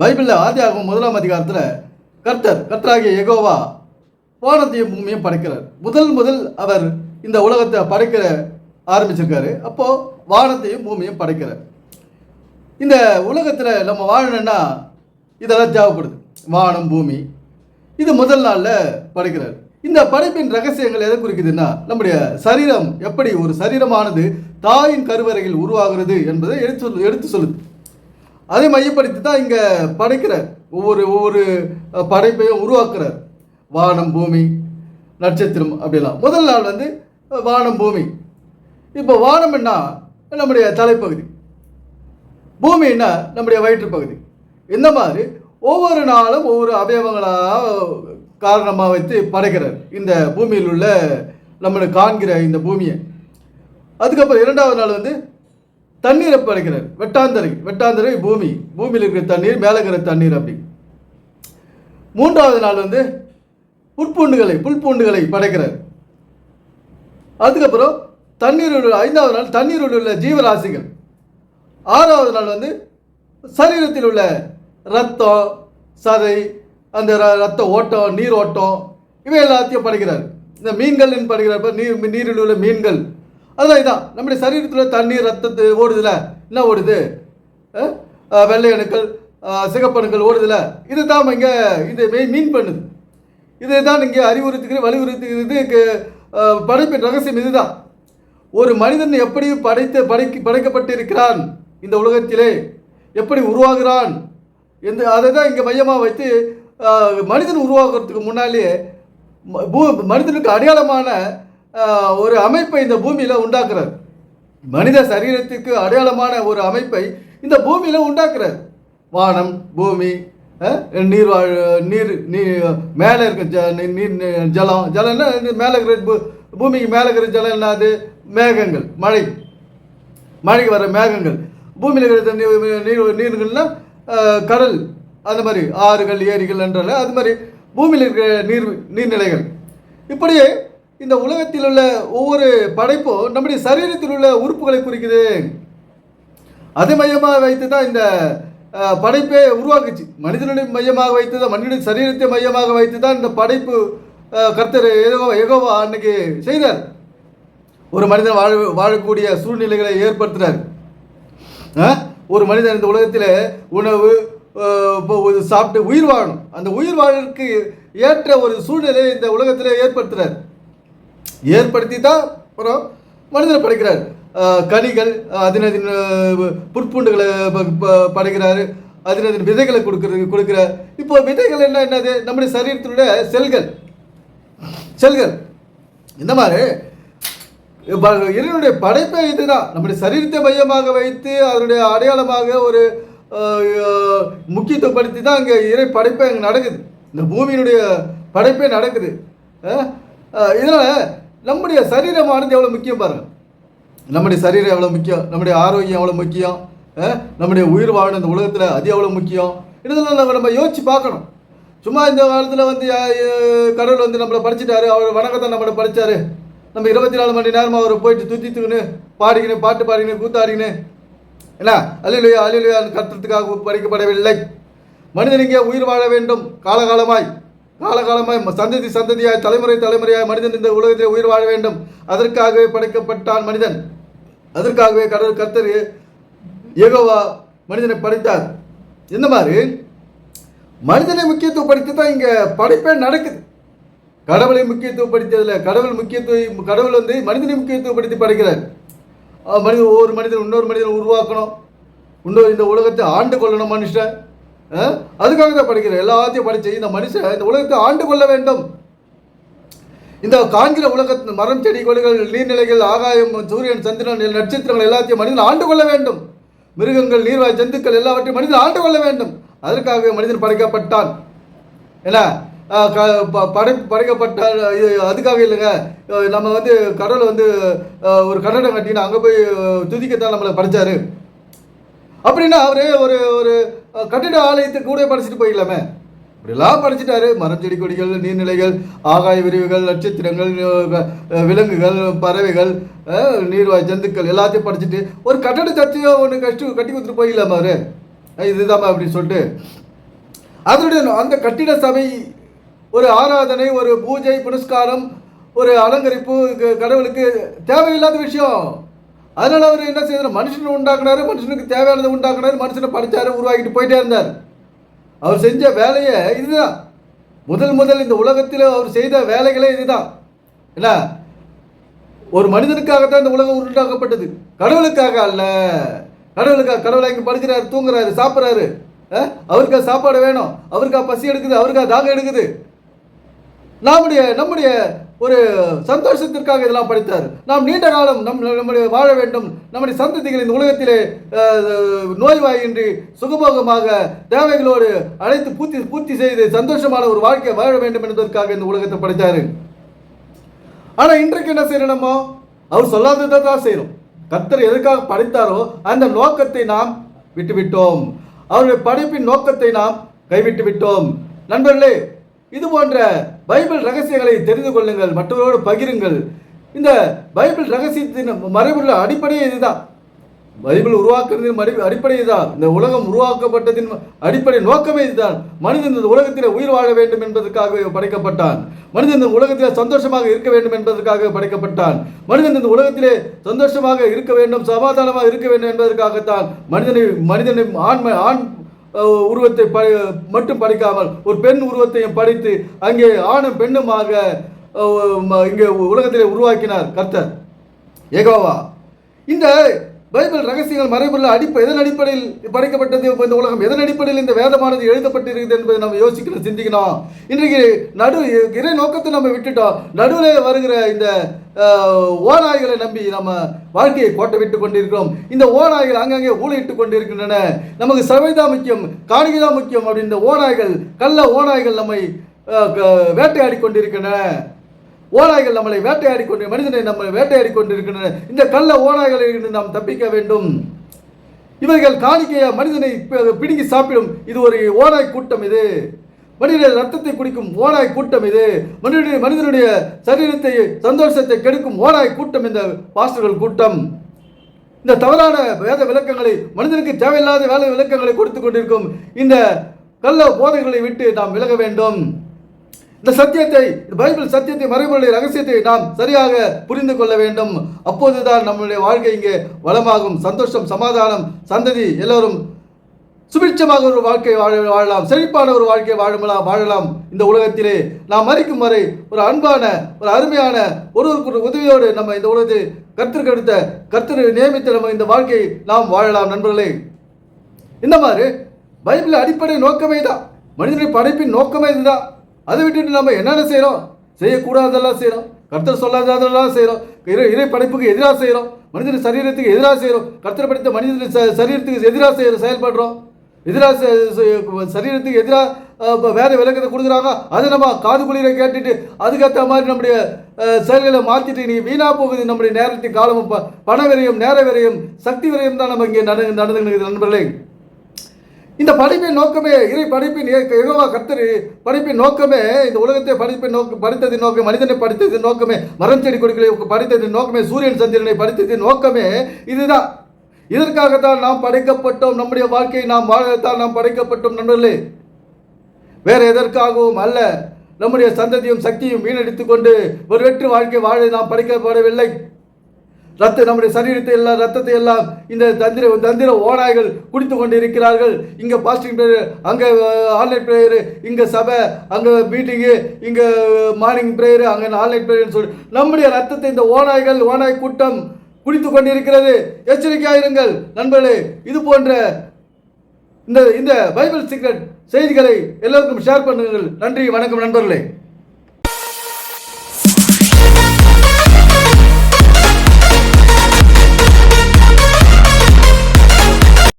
பைபிளில் ஆதியாகமம் முதலாம் அதிகாரத்தில் கர்த்தர் கர்த்தராகிய எகோவா வானத்தையும் பூமியும் படைக்கிறார். முதல் முதல் அவர் இந்த உலகத்தை படைக்கிற ஆரம்பிச்சிருக்காரு. அப்போது வானத்தையும் பூமியும் படைக்கிறார். இந்த உலகத்தில் நம்ம வாழணும்னா இதெல்லாம் தேவைப்படுது. வானம் பூமி இது முதல் நாளில் படைக்கிறார். இந்த படைப்பின் ரகசியங்கள் எதை குறிக்குதுன்னா நம்முடைய சரீரம் எப்படி ஒரு சரீரமானது தாயின் கருவறையில் உருவாகிறது என்பதை எடுத்து சொல்லு எடுத்து சொல்லுது. அதை மையப்படுத்தி தான் இங்கே படைக்கிறார். ஒவ்வொரு ஒவ்வொரு படைப்பையும் உருவாக்குறார். வானம் பூமி நட்சத்திரம் அப்படிலாம் முதல் நாள் வந்து வானம் பூமி. இப்போ வானம்னா நம்முடைய தலைப்பகுதி. பூமின்னா நம்முடைய வயிற்றுப்பகுதி. இந்த மாதிரி ஒவ்வொரு நாளும் ஒவ்வொரு அவயவங்களாக காரணமாக வைத்து படைக்கிறார். இந்த பூமியில் உள்ள நம்மளை காண்கிற இந்த பூமியை. அதுக்கப்புறம் இரண்டாவது நாள் வந்து தண்ணீரை படைக்கிறார் வெட்டாந்தரை வெட்டாந்தரை பூமி பூமியில் இருக்கிற தண்ணீர் மேலே இருக்கிற தண்ணீர் அப்படி. மூன்றாவது நாள் வந்து புற்பூண்டுகளை புல்பூண்டுகளை படைக்கிறார். அதுக்கப்புறம் தண்ணீர் உள்ள ஐந்தாவது நாள் தண்ணீர் உள்ள ஜீவராசிகள். ஆறாவது நாள் வந்து சரீரத்தில் உள்ள ரத்தம் சதை அந்த ர- ரத்த ஓட்டம் நீர் ஓட்டம் இவை எல்லாத்தையும் படைக்கிறார். இந்த மீன்கள்னு படைக்கிறார். நீர் நீரில் உள்ள மீன்கள். அதெல்லாம் இதான். நம்முடைய சரீரத்தில் தண்ணீர் ரத்தத்து ஓடுதுல. என்ன ஓடுது? வெள்ளை அணுக்கள் சிகப்பணுக்கள் ஓடுதுல. இது தான் இங்கே இது மீன் பண்ணுது. இதை தான் இங்கே அறிவுறுத்துகிற வலியுறுத்துகிறது படைப்பின் ரகசியம் இதுதான். ஒரு மனிதன் எப்படி படைத்து படைக்க படைக்கப்பட்டிருக்கிறான் இந்த உலகத்திலே? எப்படி உருவாகிறான்? என்று அதை தான் இங்கே மையமாக வைத்து மனிதன் உருவாகிறதுக்கு முன்னாலேயே மனிதனுக்கு அடையாளமான ஒரு அமைப்பை இந்த பூமியில் உண்டாக்குறார். மனித சரீரத்திற்கு அடையாளமான ஒரு அமைப்பை இந்த பூமியில் உண்டாக்குறார். வானம் பூமி நீர் வாழ் நீர் நீர் மேலே இருக்க ஜ நீர் ஜலம் ஜலம்னா இது மேலே இருக்கிற பூ- பூமிக்கு மேலே இருக்கிற ஜலம் என்னது மேகங்கள் மழை. மழைக்கு வர மேகங்கள். பூமியில் இருக்கிற தண்ணி நீர் நீர்கள்னா கடல். அந்த மாதிரி ஆறுகள் ஏரிகள் என்றால அது மாதிரி பூமியில் இருக்கிற நீர் நீர்நிலைகள். இப்படியே இந்த உலகத்தில் உள்ள ஒவ்வொரு படைப்பும் நம்முடைய சரீரத்தில் உள்ள உறுப்புகளை குறிக்குது. அதை மையமாக வைத்து தான் இந்த படைப்பே உருவாக்குச்சு. மனிதனுடைய மையமாக வைத்து தான் மனிதனுடைய சரீரத்தை மையமாக வைத்து தான் இந்த படைப்பு கர்த்தர் எகோவா எகோவா அன்னைக்கு செய்தார். ஒரு மனிதன் வாழ வாழக்கூடிய சூழ்நிலைகளை ஏற்படுத்துகிறார் ஒரு மனிதன் இந்த உலகத்தில் உணவு சாப்பிட்டு உயிர் வாழணும். அந்த உயிர் வாழறதுக்கு ஏற்ற ஒரு சூழ்நிலையை இந்த உலகத்தில் ஏற்படுத்துகிறார் ஏற்படுத்தி தான் அப்புறம் மனிதனை படைக்கிறார். கனிகள் அதினதின் புற்பூண்டுகளை ப- ப- படைக்கிறாரு. அதினதின் விதைகளை கொடுக்குறது கொடுக்கிறார் இப்போ விதைகள் என்ன என்னது? நம்முடைய சரீரத்தினுடைய செல்கள். செல்கள். இந்த மாதிரி இறைவனுடைய படைப்பே இதுதான். நம்முடைய சரீரத்தை மையமாக வைத்து அதனுடைய அடையாளமாக ஒரு முக்கியத்துவப்படுத்தி தான் அங்கே இறை படைப்பே அங்கே நடக்குது. இந்த பூமியினுடைய படைப்பே நடக்குது. இதனால் இதனால நம்முடைய சரீரமானது எவ்வளோ முக்கியம் பாருங்க. நம்முடைய சரீரம் எவ்வளோ முக்கியம்? நம்முடைய ஆரோக்கியம் எவ்வளோ முக்கியம்? நம்முடைய உயிர் வாழணும் இந்த உலகத்தில் அது எவ்வளோ முக்கியம்? இதெல்லாம் நம்ம நம்ம யோசிச்சு பார்க்கணும். சும்மா இந்த காலத்தில் வந்து கடவுள் வந்து நம்மளை படிச்சுட்டாரு அவர் வணக்கத்தை நம்மளை படித்தாரு நம்ம இருபத்தி நாலு மணி நேரமாக அவர் போயிட்டு துத்தித்துக்குன்னு பாடிக்கின்னு பாட்டு பாடிக்கின்னு கூத்தாடிக்கின்னு என்ன அலிலுயா அலிலுயா கத்துறதுக்காக படிக்கப்படவில்லை மனிதன் இங்கே உயிர் வாழ வேண்டும். காலகாலமாய். காலகாலமாய் சந்ததி சந்ததியாய் தலைமுறை தலைமுறையாய் மனிதன் இந்த உலகத்தில் உயிர் வாழ வேண்டும். அதற்காகவே படைக்கப்பட்டான் மனிதன். அதற்காகவே கடவுள் கர்த்தர் ஏகோவா மனிதனை படைத்தார். இந்த மாதிரி மனிதனை முக்கியத்துவப்படுத்தி தான் இங்கே படைப்பே நடக்குது. கடவுளை முக்கியத்துவப்படுத்தியதில் கடவுள் முக்கியத்துவம் கடவுள் வந்து மனிதனை முக்கியத்துவப்படுத்தி படைக்கிறார். மனிதன் ஒவ்வொரு மனிதன் இன்னொரு மனிதனை உருவாக்கணும். இன்னொரு இந்த உலகத்தை ஆண்டு கொள்ளணும் மனுஷன். அதுக்காக தான் படிக்கிறேன். எல்லாத்தையும் படித்து இந்த மனுஷன் இந்த உலகத்தை ஆண்டு கொள்ள வேண்டும். இந்த காண்கிற உலகத்தின் மரம் செடி கொடிகள் நீர்நிலைகள் ஆகாயம் சூரியன் சந்திரன் நட்சத்திரங்கள் எல்லாத்தையும் மனிதன் ஆண்டு கொள்ள வேண்டும். மிருகங்கள் நீர்வாய் ஜந்துக்கள் எல்லாவற்றையும் மனிதன் ஆண்டு கொள்ள வேண்டும். அதற்காகவே மனிதன் படைக்கப்பட்டான். என்ன? க- ப- படை படைக்கப்பட்ட இது அதுக்காக இல்லைங்க. நம்ம வந்து கடவுளை வந்து ஒரு கட்டடம் கட்டினா அங்கே போய் துதிக்கத்தான் நம்மளை படைச்சாரு. அப்படின்னா அவரே ஒரு ஒரு கட்டிட ஆலயத்தை கூட படிச்சுட்டு போயிடலாமே. இப்படிலாம் படிச்சுட்டாரு. மரம் செடி கொடிகள் நீர்நிலைகள் ஆகாய விரிவுகள் நட்சத்திரங்கள் விலங்குகள் பறவைகள் நீர்வாய் ஜந்துக்கள் எல்லாத்தையும் படிச்சுட்டு ஒரு கட்டட சர்ச்சையோ ஒன்று கஷ்டம் கட்டி கொடுத்துட்டு போயிடலாமா அவரு? இதுதாம்மா அப்படின்னு சொல்லிட்டு. அதனுடைய அந்த கட்டிட சபை ஒரு ஆராதனை ஒரு பூஜை புனஸ்காரம் ஒரு அலங்கரிப்பு கடவுளுக்கு தேவையில்லாத விஷயம். அதனால அவர் என்ன செய்தார்? மனுஷனை உண்டாக்குனாரு மனுஷனுக்கு தேவையானதை உண்டாக்குனாரு மனுஷனை படிச்சாரு உருவாக்கிட்டு போயிட்டே இருந்தார். அவர் செஞ்ச வேலையை இதுதான். முதல் முதல் இந்த உலகத்தில் அவர் செய்த வேலைகளே இதுதான். என்ன? ஒரு மனிதனுக்காகத்தான் இந்த உலகம் உருண்டாக்கப்பட்டது. கடவுளுக்காக அல்ல. கடவுளுக்காக கடவுளை இங்கே படுக்கிறாரு தூங்குறாரு சாப்பிட்றாரு. அவருக்கா சாப்பாடு வேணும்? அவருக்கா பசி எடுக்குது? அவருக்கா தாகம் எடுக்குது? நம்முடைய நம்முடைய ஒரு சந்தோஷத்திற்காக இதெல்லாம் படித்தார். நாம் நீண்ட காலம் நம் நம்முடைய வாழ வேண்டும். நம்முடைய சந்ததிகள் இந்த உலகத்திலே நோய்வாயின்றி சுகபோகமாக தேவைகளோடு அழைத்து பூர்த்தி பூர்த்தி செய்து சந்தோஷமான ஒரு வாழ்க்கை வாழ வேண்டும் என்பதற்காக இந்த உலகத்தை படித்தார். ஆனால் இன்றைக்கு என்ன செய்யணுமோ நம்ம? அவர் சொல்லாததை தான் செய்கிறோம் கத்தர் எதற்காக படைத்தாரோ அந்த நோக்கத்தை நாம் விட்டுவிட்டோம். அவருடைய படைப்பின் நோக்கத்தை நாம் கைவிட்டு விட்டோம் நண்பர்களே இது போன்ற பைபிள் ரகசியங்களை தெரிந்து கொள்ளுங்கள் மற்றவரோடு பகிருங்கள். இந்த பைபிள் ரகசியத்தின் மறைவுள்ள அடிப்படையே இதுதான். பைபிள் உருவாக்குறதின் மடி அடிப்படை இதுதான். இந்த உலகம் உருவாக்கப்பட்டதின் அடிப்படை நோக்கமே இதுதான். மனிதன் இந்த உலகத்தில் உயிர் வாழ வேண்டும் என்பதற்காக படைக்கப்பட்டான். மனிதன் இந்த உலகத்தில் சந்தோஷமாக இருக்க வேண்டும் என்பதற்காக படைக்கப்பட்டான். மனிதன் இந்த உலகத்திலே சந்தோஷமாக இருக்க வேண்டும் சமாதானமாக இருக்க வேண்டும் என்பதற்காகத்தான் மனிதனை மனிதனை ஆண் ஆண் உருவத்தை ப மட்டும் படைக்காமல் ஒரு பெண் உருவத்தையும் படைத்து அங்கே ஆணும் பெண்ணுமாக இங்கே உலகத்திலே உருவாக்கினார் கர்த்தர். ஏகோவா. இந்த பைபிள் ரகசியங்கள் மறைபொருள் அடிப்பு எதன் அடிப்படையில் படைக்கப்பட்டது இந்த உலகம்? எதன் அடிப்படையில் இந்த வேதமானது எழுதப்பட்டிருக்கிறது என்பதை நம்ம யோசிக்கணும் சிந்திக்கணும். இன்றைக்கு நடு இறை நோக்கத்தை நம்ம விட்டுட்டோம் நடுவில் வருகிற இந்த ஓநாய்களை நம்பி நம்ம வாழ்க்கையை கோட்டை விட்டு கொண்டிருக்கிறோம். இந்த ஓநாய்கள் அங்கங்கே ஊழையிட்டு கொண்டிருக்கின்றன. நமக்கு சபைதான் முக்கியம் காணிகை தான் முக்கியம் அப்படின்ற ஓநாய்கள் கள்ள ஓநாய்கள் நம்மை வேட்டையாடி கொண்டிருக்கின்றன. ஓநாய்கள் நம்மளை வேட்டையாடி கொண்டு மனிதனை நம்மளை வேட்டையாடி கொண்டிருக்கின்றன. இந்த கள்ள ஓநாய்களிலிருந்து நாம் தப்பிக்க வேண்டும். இவர்கள் காணிக்கையாக மனிதனை பிடுங்கி சாப்பிடும். இது ஒரு ஓநாய் கூட்டம் இது. மனிதனுடைய ரத்தத்தை குடிக்கும் ஓநாய் கூட்டம் இது. மனிதனுடைய மனிதனுடைய சரீரத்தை சந்தோஷத்தை கெடுக்கும் ஓநாய் கூட்டம் இந்த பாஸ்டர்கள் கூட்டம். இந்த தவறான வேத விளக்கங்களை மனிதனுக்கு தேவையில்லாத வேலை விளக்கங்களை கொடுத்து கொண்டிருக்கும் இந்த கள்ள போதைகளை விட்டு நாம் விலக வேண்டும். இந்த சத்தியத்தை இந்த பைபிள் சத்தியத்தை மறைமுறை ரகசியத்தை நாம் சரியாக புரிந்து கொள்ள வேண்டும். அப்போதுதான் நம்முடைய வாழ்க்கை இங்கே வளமாகும். சந்தோஷம் சமாதானம் சந்ததி எல்லோரும் சுபிட்சமாக ஒரு வாழ்க்கை வாழ வாழலாம். செழிப்பான ஒரு வாழ்க்கை வாழலாம் வாழலாம். இந்த உலகத்திலே நாம் மறிக்கும் வரை ஒரு அன்பான ஒரு அருமையான ஒருவருக்கு ஒரு உதவியோடு நம்ம இந்த உலகத்தை கர்த்தருக்கு அடுத்த கர்த்தர் நியமித்த நம்ம இந்த வாழ்க்கையை நாம் வாழலாம். நண்பர்களே இந்த மாதிரி பைபிள் அடிப்படை நோக்கமே தான் மனிதனுடைய படைப்பின் நோக்கமே இதுதான். அதை விட்டுட்டு நம்ம என்னென்ன செய்கிறோம் செய்யக்கூடாதெல்லாம் செய்கிறோம் கர்த்தர் சொல்லாததெல்லாம் செய்கிறோம் இறை இறை படைப்புக்கு எதிராக செய்கிறோம் மனிதன் சரீரத்துக்கு எதிராக செய்கிறோம் கர்த்தர் படைத்த மனிதன் ச- சரீரத்துக்கு எதிராக செய்கிற செயல்படுறோம். எதிராக சரீரத்துக்கு எதிராக வேறு விளக்கத்தை கொடுக்குறாங்க. அதை நம்ம காது குளிர கேட்டுட்டு அதுக்கேற்ற மாதிரி நம்முடைய செயல்களை மாற்றிட்டு நீ வீணாக போகுது நம்முடைய நேரத்தின் காலமும் ப- பண விரையும் நேர விரையும் சக்தி விரையும் தான் நம்ம இங்கே நட நடந்துன்னு நண்பர்களே இந்த படிப்பின் நோக்கமே இறை படைப்பின் எகவா கர்த்தர் படைப்பின் நோக்கமே இந்த உலகத்தை படைப்பின் நோக்கு படித்ததின் நோக்கம் மனிதனை படித்ததின் நோக்கமே மரம் செடி கொடிகளை படித்ததின் நோக்கமே சூரியன் சந்திரனை படித்ததின் நோக்கமே இதுதான். இதற்காகத்தான் நாம் படைக்கப்பட்டோம். நம்முடைய வாழ்க்கையை நாம் வாழத்தான் நாம் படைக்கப்பட்டோம் நண்பர்களே. வேற எதற்காகவும் அல்ல. நம்முடைய சந்ததியும் சக்தியும் வீணடித்துக் கொண்டு ஒரு வெற்று வாழ்க்கை வாழ நாம் படைக்கப்படவில்லை. ரத்த நம்முடைய சரீரத்தை எல்லாம் ரத்தத்தை எல்லாம் இந்த தந்திர தந்திர ஓநாய்கள் குடித்து கொண்டு இருக்கிறார்கள் இங்கே பாஸ்டிங் பிரேயர் அங்கே ஆன்லைன் பிரேயர் இங்கே சபை அங்கே மீட்டிங்கு இங்கே மார்னிங் பிரேயர் அங்கே ஆன்லைன் ப்ரேயர்னு சொல்லி நம்முடைய ரத்தத்தை இந்த ஓநாய்கள் ஓநாய் கூட்டம் குடித்து கொண்டிருக்கிறது. எச்சரிக்கையாயிருங்கள் நண்பர்களே. இது போன்ற இந்த இந்த பைபிள் சீக்ரெட் செய்திகளை எல்லோருக்கும் ஷேர் பண்ணுங்கள். நன்றி வணக்கம் நண்பர்களே.